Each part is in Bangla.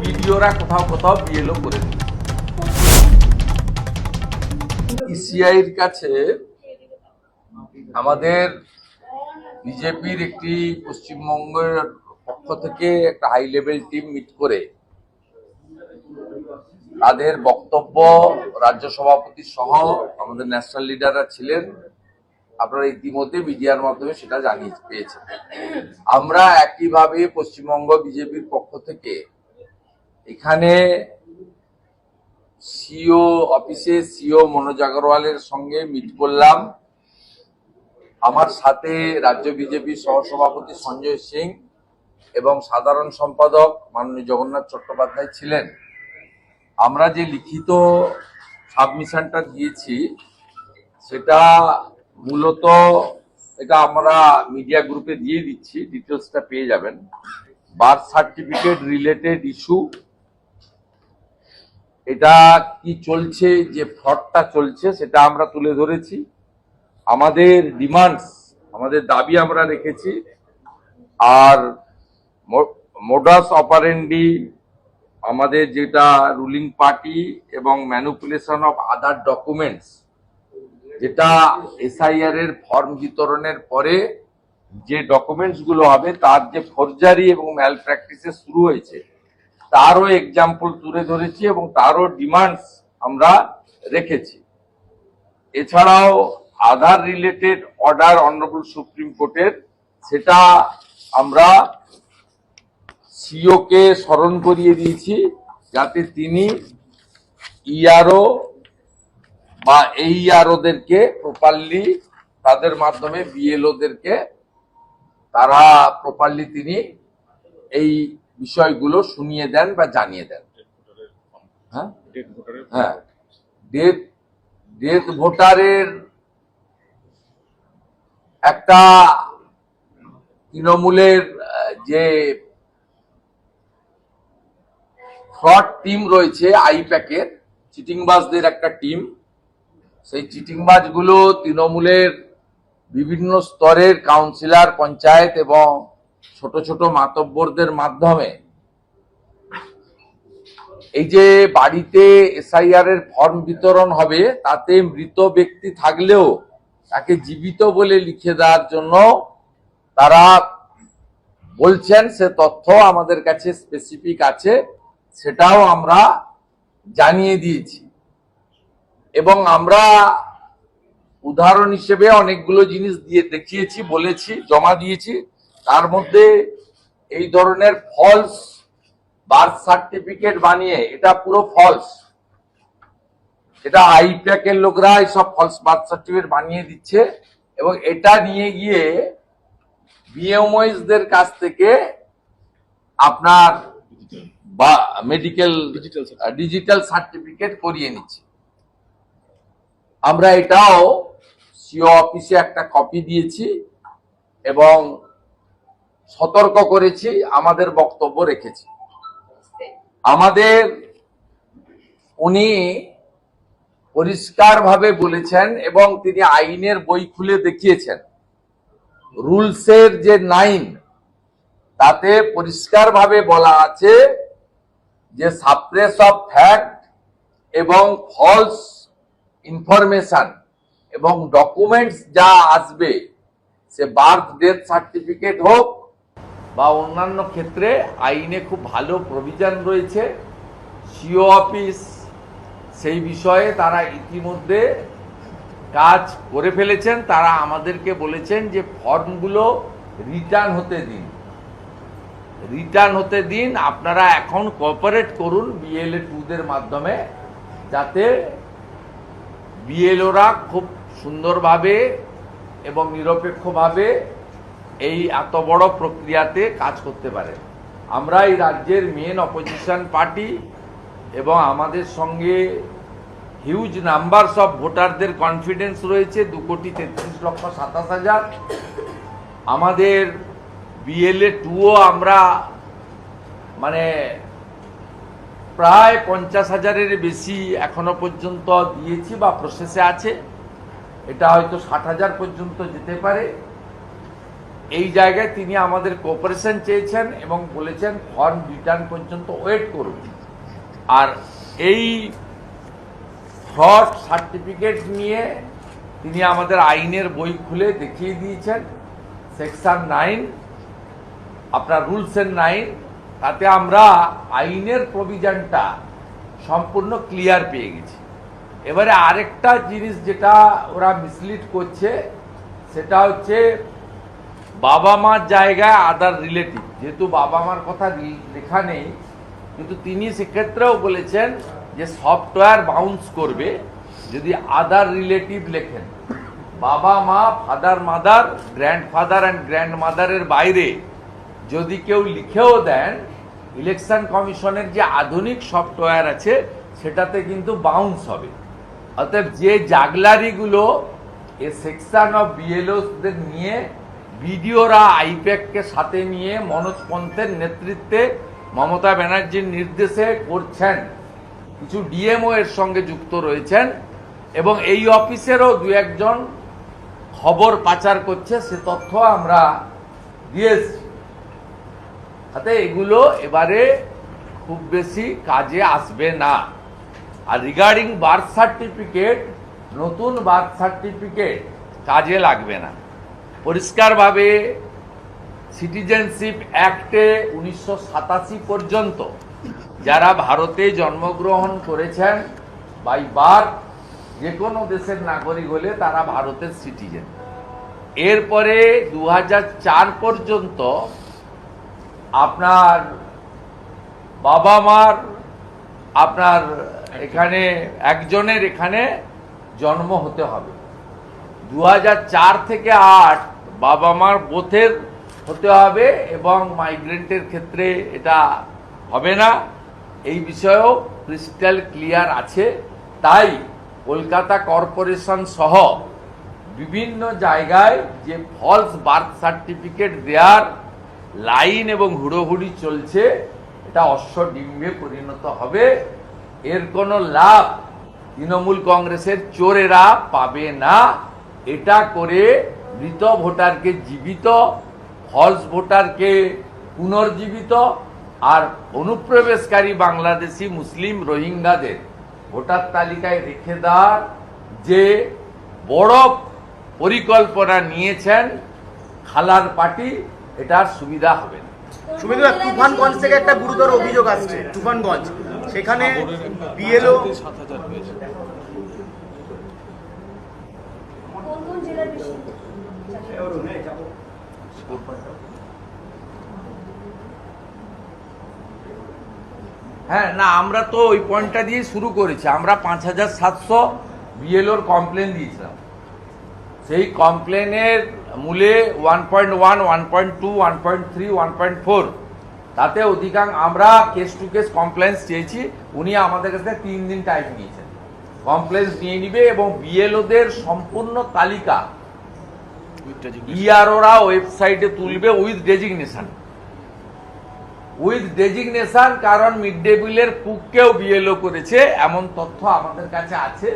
বিডিওরা কোথাও কোথাও বিএলও করে দিল ইসিআইর কাছে আমাদের বিজেপির একটি পশ্চিমবঙ্গের পক্ষ থেকে একটা হাই লেভেল টিম মিট করে তাদের বক্তব্য রাজ্য সভাপতি সহ আমাদের ন্যাশনাল লিডাররা ছিলেন। আপনারা ইতিমধ্যে মিডিয়ার মাধ্যমে সেটা জানিয়ে পেয়েছেন। আমরা একইভাবে পশ্চিমবঙ্গ বিজেপির পক্ষ থেকে এখানে সিও অফিসে সিও মনোজ আগরওয়ালের সঙ্গে মিট করলাম। আমার সাথে রাজ্য বিজেপি সহসভাপতি সঞ্জয় সিং এবং সাধারণ সম্পাদক মাননীয় জগন্নাথ চট্টোপাধ্যায় ছিলেন। আমরা যে লিখিত সাবমিশনটা দিয়েছি, সেটা মূলত এটা আমরা মিডিয়া গ্রুপে দিয়ে দিচ্ছি ডিটেলসটা পেয়ে যাবেন। বার্থ সার্টিফিকেট রিলেটেড ইস্যু এটা কি চলছে, যে ফ্রডটা চলছে, সেটা আমরা তুলে ধরেছি। আমাদের ডিমান্ডস আমাদের দাবি আমরা রেখেছি। আর মোডাস অপারেন্ডি আমাদের যেটা রুলিং পার্টি এবং ম্যানুপুলেশন অফ আদার ডকুমেন্টস যেটা এসআইআর এর ফর্ম বিতরণের পরে যে ডকুমেন্টসগুলো হবে, তার যে ফরজারি এবং ম্যাল প্র্যাকটিসে শুরু হয়েছে, তারও এক্সাম্পল তুলে ধরেছি এবং তারও ডিমান্ডস আমরা রেখেছি। এছাড়াও Aadhaar related order honourable supreme কোর্টের, সেটা আমরা সিও কে স্মরণ করিয়ে দিয়েছি, যাতে তিনি ইআরও বা এইআরওদেরকে প্রপারলি তাদের মাধ্যমে বিএলওদেরকে, তারা প্রপারলি তিনি এই বিষয়গুলো শুনিয়ে দেন বা জানিয়ে দেন। হ্যাঁ? হ্যাঁ। ডেথ ডেথ ভোটারের একটা তৃণমূলের যে ফ্রড টিম রয়েছে আইপ্যাকের, চিটিংবাজদের একটা টিম সেই চিটিংবাজগুলো তৃণমূলের বিভিন্ন স্তরের কাউন্সিলর, পঞ্চায়েত এবং ছোট ছোট মাতব্বরদের মাধ্যমে এই যে বাড়িতে এসআইআর এর ফর্ম বিতরণ হবে, তাতে মৃত ব্যক্তি থাকলেও তাকে জীবিত বলে লিখে দেওয়ার জন্য তারা বলছেন, সে তথ্য আমাদের কাছে স্পেসিফিক আছে, সেটাও আমরা জানিয়ে দিয়েছি। এবং আমরা উদাহরণ হিসেবে অনেকগুলো জিনিস দিয়ে দেখিয়েছি বলেছি জমা দিয়েছি। তার মধ্যে এই ধরনের ফলস বার্থ সার্টিফিকেট বানিয়ে এটা পুরো ফলস এটা আইপ্যাকের লোকরা সব ফলস বার্থ সার্টিফিকেট বানিয়ে দিচ্ছে এবং এটা নিয়ে গিয়ে বিএমওএস দের কাছ থেকে আপনার বা মেডিকেল ডিজিটাল সার্টিফিকেট করিয়ে নিচ্ছে। আমরা এটাও সিও অফিসে একটা কপি দিয়েছি এবং সতর্ক করেছি, আমাদের বক্তব্য রেখেছি। আমাদের, উনি পরিষ্কারভাবে বলেছেন এবং তিনি আইনের বই খুলে দেখিয়েছেন। রুলসের যে নাইন, তাতে পরিষ্কারভাবে বলা আছে যে সাপ্রেস অফ ফ্যাক্ট এবং ফলস ইনফরমেশন এবং ডকুমেন্টস যা আসবে, সে বার্থ ডেথ সার্টিফিকেট হোক বা অন্যান্য ক্ষেত্রে আইনে খুব ভালো প্রভিজন রয়েছে সিও অফিস সেই বিষয়ে তারা ইতিমধ্যে কাজ করে ফেলেছেন। তারা আমাদেরকে বলেছেন যে ফর্মগুলো রিটার্ন হতে দিন। রিটার্ন হতে দিন, আপনারা এখন কোঅপারেট করুন বিএলএ টুদের মাধ্যমে, যাতে বিএলওরা খুব সুন্দরভাবে এবং নিরপেক্ষভাবে এই এত বড় প্রক্রিয়াতে কাজ করতে পারে। আমরা এই রাজ্যের মেন অপোজিশন পার্টি এবং আমাদের সঙ্গে হিউজ নাম্বারস অফ ভোটারদের কনফিডেন্স রয়েছে, দু কোটি তেত্রিশ লক্ষ সাতাশ হাজার। আমাদের বিএলএ টুও আমরা মানে প্রায় পঞ্চাশ হাজারের বেশি এখনও পর্যন্ত দিয়েছি বা প্রসেসে আছে। এটা হয়তো ষাট হাজার পর্যন্ত যেতে পারে। এই জায়গায় তিনি আমাদের কোপারেশন চেয়েছেন এবং বলেছেন ফর্ম রিটার্ন পর্যন্ত ওয়েট করুন। আর এই ফ্রড সার্টিফিকেট নিয়ে তিনি আমাদের আইনের বই খুলে দেখিয়ে দিয়েছেন। সেকশন নাইন আপনার রুলস এন্ড নাইন তাতে আমরা আইনের প্রভিজনটা সম্পূর্ণ ক্লিয়ার পেয়ে গেছি। এবারে আরেকটা জিনিস যেটা ওরা মিসলিড করছে, সেটা হচ্ছে বাবা মার জায়গায় আদার রিলেটিভ যেহেতু বাবা মার কথা লেখা নেই, কিন্তু তিনি সেক্ষেত্রেও বলেছেন যে সফটওয়্যার বাউন্স করবে যদি আদার রিলেটিভ লেখেন। বাবা মা ফাদার মাদার গ্র্যান্ডফাদার অ্যান্ড গ্র্যান্ড মাদারের বাইরে যদি কেউ লিখেও দেন ইলেকশন কমিশনের যে আধুনিক সফটওয়্যার আছে, সেটাতে কিন্তু বাউন্স হবে। অতএব যে জাগলারিগুলো এ সেকশন অফ বিএলওদের নিয়ে, বিডিওরা আইপ্যাককে সাথে নিয়ে মনোজ পন্থের নেতৃত্বে মমতা ব্যানার্জির নির্দেশে করছেন। কিছু ডিএমও এর সঙ্গে যুক্ত রয়েছেন এবং এই অফিসেরও দু একজন খবর পাচার করছে, সে তথ্য আমরা দিয়েছি তাতে এগুলো এবারে খুব বেশি কাজে আসবে না। আর রিগার্ডিং বার্থ সার্টিফিকেট নতুন বার্থ সার্টিফিকেট কাজে লাগবে না। পরিষ্কারভাবে সিটিজেনশিপ অ্যাক্টে উনিশশো সাতাশি পর্যন্ত যারা ভারতে জন্মগ্রহণ করেছেন বাই বার্থ যে কোনো দেশের নাগরিক হলে তারা ভারতের সিটিজেন এরপরে দু পর্যন্ত আপনার বাবা মার আপনার এখানে একজনের এখানে জন্ম হতে হবে। দু থেকে আট বাবা মার বোথের হতে হবে এবং মাইগ্রেন্টের ক্ষেত্রে এটা হবে না। এই বিষয়েও ক্রিস্টাল ক্লিয়ার আছে। তাই কলকাতা কর্পোরেশন সহ বিভিন্ন জায়গায় যে ফলস বার্থ সার্টিফিকেট দেওয়ার লাইন এবং হুড়োহুড়ি চলছে, এটা অশ্বডিম্বে পরিণত হবে। এর কোনো লাভ তৃণমূল কংগ্রেসের চোরেরা পাবে না। এটা করে মৃত ভোটারকে জীবিত ফলস ভোটারকে পুনর্জীবিত আর অনুপ্রবেশকারী বাংলাদেশি মুসলিম রোহিঙ্গাদের ভোটার তালিকায় রেখে দেওয়ার যে বড় পরিকল্পনা নিয়েছেন খালার পার্টি এটার সুবিধা হবে না। দা, তুফানগঞ্জ থেকে একটা গুরুতর অভিযোগ আসছে তুফানগঞ্জ। সেখানে বিএলও কোন কোন জেলার বেশি? হ্যাঁ না আমরা তো ওই পয়েন্টটা দিয়ে শুরু করেছি। আমরা পাঁচ হাজার সাতশো বিএলওর কমপ্লেন দিয়েছিলাম। সেই কমপ্লেনের মূলে one point one one point two one point three one point four তাতে অধিকাংশ আমরা কেস টু কেস কমপ্লেন্স চেয়েছি। উনি আমাদের কাছে তিন দিন টাইম নিয়েছেন কমপ্লেন্স নিয়ে নিবে এবং বিএলওদের সম্পূর্ণ তালিকা ইআরওরা ওয়েবসাইটে তুলবে উইথ ডেজিগনেশন উইথ ডেজিগনেশন কারণ মিড ডে মিলের কুককেও বিএলও করেছে। এমন তথ্য আমাদের কাছে আছে।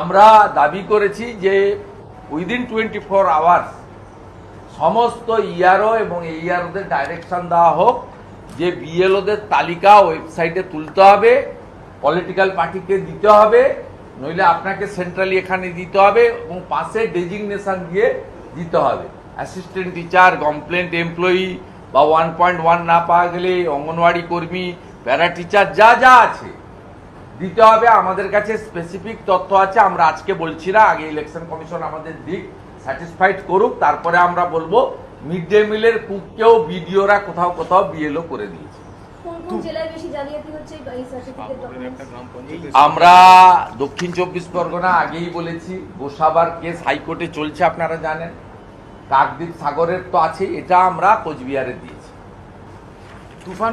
আমরা দাবি করেছি যে উইদিন টোয়েন্টি ফোর আওয়ার্স সমস্ত ইআরও এবং ইআরওদের ডাইরেকশন দেওয়া হোক, যে বিএলওদের তালিকা ওয়েবসাইটে তুলতে হবে পলিটিক্যাল পার্টিকে দিতে হবে, নইলে আপনাকে সেন্ট্রালি এখানে দিতে হবে এবং পাশে ডেজিগনেশন দিয়ে দিতে হবে। অ্যাসিস্ট্যান্ট টিচার কমপ্লেন্ট এমপ্লয়ি বা ওয়ান পয়েন্ট ওয়ান না পাওয়া গেলে অঙ্গনওয়াড়ি কর্মী প্যারা টিচার যা যা আছে। দিতে হবে আমাদের কাছে স্পেসিফিক তথ্য আছে আমরা আজকে বলছি না আগে ইলেকশন কমিশন আমাদের দিক স্যাটিসফাইড করুক তারপরে আমরা বলব মিড ডে মিলের কুককেও বিডিওরা কোথাও কোথাও বিএলও করে দিয়েছে। কোন কোন জেলায় বেশি জালিয়াতি হচ্ছে এই সার্টিফিকেট ডকুমেন্টস আমরা দক্ষিণ চব্বিশ পরগনা আগেই বলেছি গোসাবার কেস হাইকোর্টে চলছে আপনারা জানেন। কাকদ্বীপ সাগরের তো আছে এটা আমরা কোচবিহারে দিয়েছি। তুফান